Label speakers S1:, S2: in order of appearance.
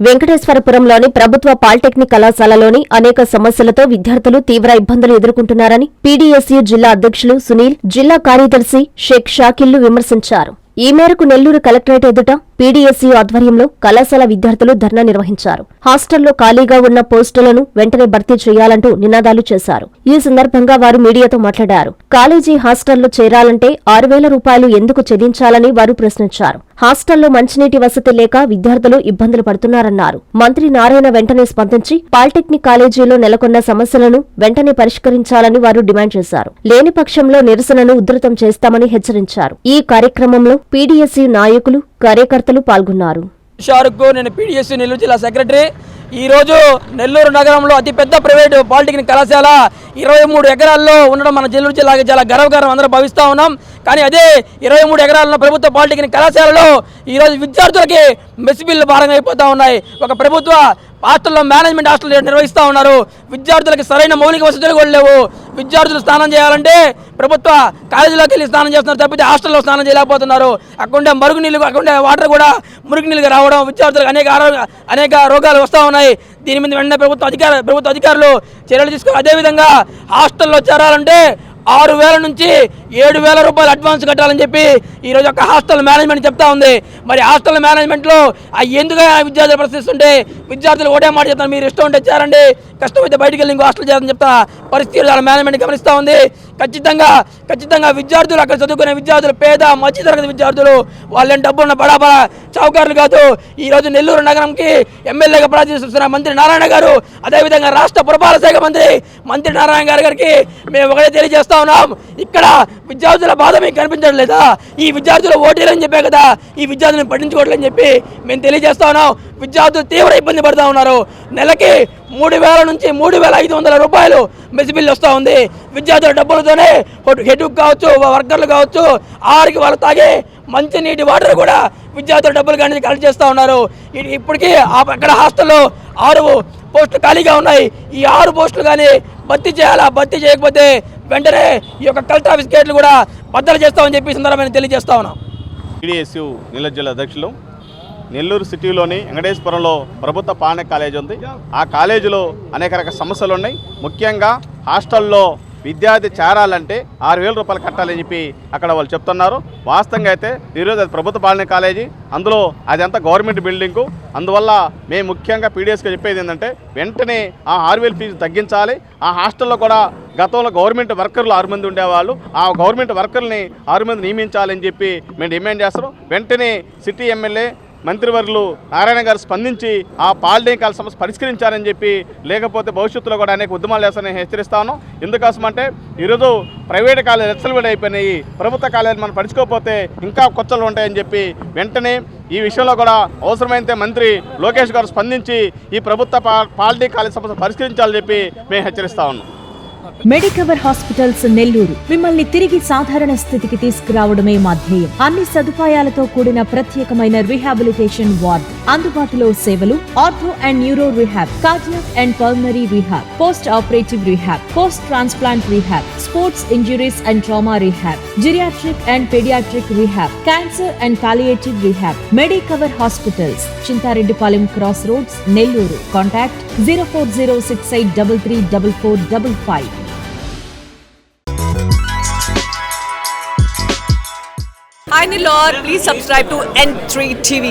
S1: వెంకటేశ్వరపురంలోని ప్రభుత్వ పాలిటెక్నిక్ కళాశాలలోని అనేక సమస్యలతో విద్యార్థులు తీవ్ర ఇబ్బందులు ఎదుర్కొంటున్నారని పీడీఎస్యూ జిల్లా అధ్యక్షులు సునీల్ జిల్లా కార్యదర్శి షేక్ షాకిల్లు విమర్శించారు. ఈ మేరకు నెల్లూరు కలెక్టరేట్ ఎదుట పీడీఎస్సీ ఆధ్వర్యంలో కళాశాల విద్యార్థులు ధర్నా నిర్వహించారు. హాస్టల్లో ఖాళీగా ఉన్న పోస్టులను వెంటనే భర్తీ చేయాలంటూ నినాదాలు చేశారు. ఈ సందర్భంగా వారు మీడియాతో మాట్లాడారు. కాలేజీ హాస్టల్లో చేరాలంటే ఆరు వేల రూపాయలు ఎందుకు చెల్లించాలని వారు ప్రశ్నించారు. హాస్టల్లో మంచినీటి వసతి లేక విద్యార్థులు ఇబ్బందులు పడుతున్నారన్నారు. మంత్రి నారాయణ వెంటనే స్పందించి పాలిటెక్నిక్ కాలేజీలో నెలకొన్న సమస్యలను వెంటనే పరిష్కరించాలని వారు డిమాండ్ చేశారు. లేని పక్షంలో నిరసనను ఉధృతం చేస్తామని హెచ్చరించారు. ఈ కార్యక్రమంలో పీడీఎస్సీ నాయకులు కార్యకర్తలు పాల్గొన్నారు.
S2: షారుఖ్ నేను పీడీఎస్సీ నెల్లూరు జిల్లా సెక్రటరీ. ఈరోజు నెల్లూరు నగరంలో అతిపెద్ద ప్రైవేటు పాలిటెక్నిక్ కళాశాల ఇరవై మూడు ఎకరాల్లో ఉండడం మన నెల్లూరు జిల్లాకి చాలా గర్వకారం అందరూ భావిస్తూ ఉన్నాం. కానీ అదే ఇరవై మూడు ఎకరాల్లో ప్రభుత్వ పాలిటెక్నిక్ కళాశాలలో ఈరోజు విద్యార్థులకి మెస్ బిల్లు భారంగా అయిపోతూ ఉన్నాయి. ఒక ప్రభుత్వ హాస్టల్లో మేనేజ్మెంట్ హాస్టల్ నిర్వహిస్తూ ఉన్నారు. విద్యార్థులకు సరైన మౌలిక వసతులు కూడా లేవు. విద్యార్థులు స్నానం చేయాలంటే ప్రభుత్వ కాలేజీలోకి వెళ్ళి స్నానం చేస్తున్నారు తప్పితే హాస్టల్లో స్నానం చేయలేకపోతున్నారు. అక్కడే మరుగు నీళ్ళు అక్కడే వాటర్ కూడా మురుగునీళ్ళుగా రావడం విద్యార్థులకు అనేక అనేక రోగాలు వస్తూ ఉన్నాయి. దీని మీద వెంటనే ప్రభుత్వ అధికార ప్రభుత్వ అధికారులు చర్యలు తీసుకోవాలి. అదేవిధంగా హాస్టల్లో చేరాలంటే ఆరు వేల నుంచి ఏడు వేల రూపాయలు అడ్వాన్స్ కట్టాలని చెప్పి ఈరోజు ఒక హాస్టల్ మేనేజ్మెంట్ చెప్తా ఉంది. మరి హాస్టల్ మేనేజ్మెంట్లో ఎందుకు ఆ విద్యార్థులు ప్రశ్నిస్తుంటే విద్యార్థులు ఒకటే మాట చెప్తాను మీరు ఇష్టం ఉంటే చేరండి కష్టమైతే బయటికి వెళ్ళి ఇంకో హాస్టల్ చేయాలని చెప్తా. పరిస్థితి వాళ్ళ మేనేజ్మెంట్ గమనిస్తూ ఉంది. ఖచ్చితంగా ఖచ్చితంగా విద్యార్థులు అక్కడ చదువుకునే విద్యార్థులు పేద మధ్యతరగతి విద్యార్థులు వాళ్ళని డబ్బున్న బడా బడా చౌకారులు కాదు. ఈ రోజు నెల్లూరు నగరంకి ఎమ్మెల్యేగా ప్రార్థిస్తున్న మంత్రి నారాయణ గారు అదేవిధంగా రాష్ట్ర పురపాలక శాఖ మంత్రి మంత్రి నారాయణ గారి గారికి మేము ఒకటే తెలియజేస్తా ఉన్నాం. ఇక్కడ విద్యార్థుల బాధ మీకు కనిపించడం లేదా? ఈ విద్యార్థులు ఓటీలని చెప్పే కదా ఈ విద్యార్థులను పట్టించుకోవట్లేదని చెప్పి మేము తెలియజేస్తా ఉన్నాం. విద్యార్థులు తీవ్ర ఇబ్బంది పడుతూ ఉన్నారు. నెలకి మూడు వేల నుంచి మూడు వేల ఐదు వందల రూపాయలు మెస్ బిల్లు వస్తూ ఉంది. విద్యార్థుల డబ్బులతోనే హెడ్ కావచ్చు వర్కర్లు కావచ్చు ఆరికి వాళ్ళు తాగే మంచి నీటి వాటర్ కూడా విద్యార్థుల డబ్బులు కానీ కలెక్ట్ చేస్తూ ఉన్నారు. ఇప్పటికీ ఆ- అక్కడ హాస్టల్లో ఆరు పోస్టులు ఖాళీగా ఉన్నాయి. ఈ ఆరు పోస్టులు కానీ భర్తీ చేయాలా? భర్తీ చేయకపోతే వెంటనే ఈ యొక్క కలెక్టర్ ఆఫీస్ గేట్లు కూడా బద్దలు చేస్తామని చెప్పి ఈ సందర్భంగా తెలియజేస్తా ఉన్నాం.
S3: టీడీఎస్యు నెల్లూరు జిల్లా అధ్యక్షులు నెల్లూరు సిటీలోని వెంకటేశ్వరంలో ప్రభుత్వ పాలన కాలేజ్ ఉంది. ఆ కాలేజీలో అనేక రకాల సమస్యలు ఉన్నాయి. ముఖ్యంగా హాస్టల్లో విద్యార్థి చేరాలంటే ఆరు వేల రూపాయలు కట్టాలని చెప్పి అక్కడ వాళ్ళు చెప్తున్నారు. వాస్తవంగా అయితే ఈరోజు అది ప్రభుత్వ పాలన కాలేజీ. అందులో అదంతా గవర్నమెంట్ బిల్డింగు. అందువల్ల మేము ముఖ్యంగా పీడిఎస్గా చెప్పేది ఏంటంటే వెంటనే ఆ ఆరు వేల ఫీజు తగ్గించాలి. ఆ హాస్టల్లో కూడా గతంలో గవర్నమెంట్ వర్కర్లు ఆరు మంది ఉండేవాళ్ళు. ఆ గవర్నమెంట్ వర్కర్ని ఆరు మంది నియమించాలని చెప్పి మేము డిమాండ్ చేస్తున్నాం. వెంటనే సిటీ ఎమ్మెల్యే మంత్రివర్యులు నారాయణ గారు స్పందించి ఆ పాలిటెక్నికల్ సమస్య పరిష్కరించారని చెప్పి లేకపోతే భవిష్యత్తులో కూడా అనేక ఉద్యమాలు చేస్తానని హెచ్చరిస్తాను ఎందుకోసం అంటే ఈరోజు ప్రైవేట్ కాలేజీలు కూడా అయిపోయినాయి. ప్రభుత్వ కాలేజీలు మనం పరుచుకోకపోతే ఇంకా కొచ్చలు ఉంటాయని చెప్పి వెంటనే ఈ విషయంలో కూడా అవసరమైతే మంత్రి లోకేష్ గారు స్పందించి ఈ ప్రభుత్వ పా కాలేజీ కాలేజ్ సమస్య పరిష్కరించాలని చెప్పి మేము హెచ్చరిస్తా ఉన్నాం.
S4: Medicover hospitals Nellore. మిమ్మల్ని తిరిగి సాధారణ స్థితికి తీసుకురావడమే మా ధ్యేయం. అన్ని సదుపాయాలతో కూడిన ప్రత్యేకమైన రీహాబిలిటేషన్ వార్డ్. అందుబాటులో సేవలు ortho and neuro rehab cardiac and pulmonary rehab post operative rehab post transplant rehab sports injuries and trauma rehab geriatric and paediatric rehab cancer and palliative rehab Medicover hospitals Chintareddypalem cross roads Nellore. Contact zero four zero six eight double three double four double five
S5: Hi Nilor, please subscribe to N3 TV.